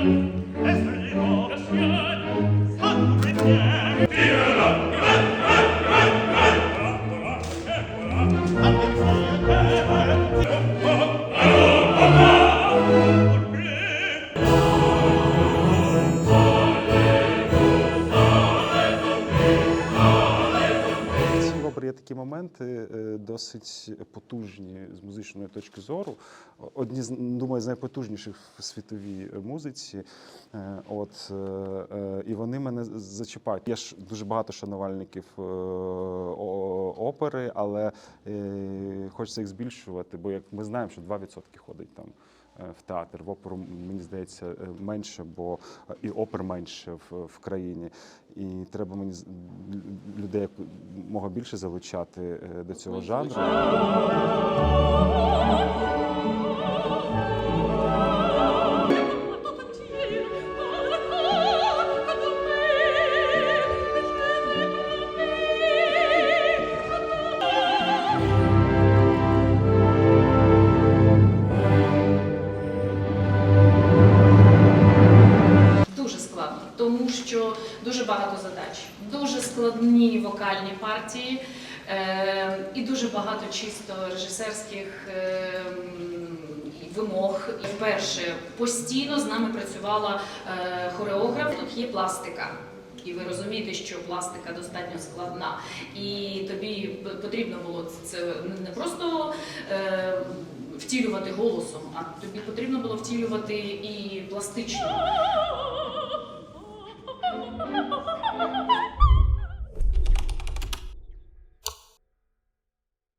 Thank you. Такі моменти е, досить потужні з музичної точки зору. Одні з думаю, з найпотужніших в світовій музиці. Е, От е, і вони мене зачіпають. Є ж дуже багато шанувальників опери, але хочеться їх збільшувати, бо як ми знаємо, що 2% ходить там. В театр в оперу мені здається менше, бо і опер менше в, в країні. І треба мені людей мога більше залучати е, до цього жанру. Тому що дуже багато задач, дуже складні вокальні партії е, і дуже багато чисто режисерських е, вимог. Вперше постійно з нами працювала е, хореограф. Тут є пластика. І ви розумієте, що пластика достатньо складна, і тобі потрібно було це не просто е, втілювати голосом, а тобі потрібно було втілювати і пластично.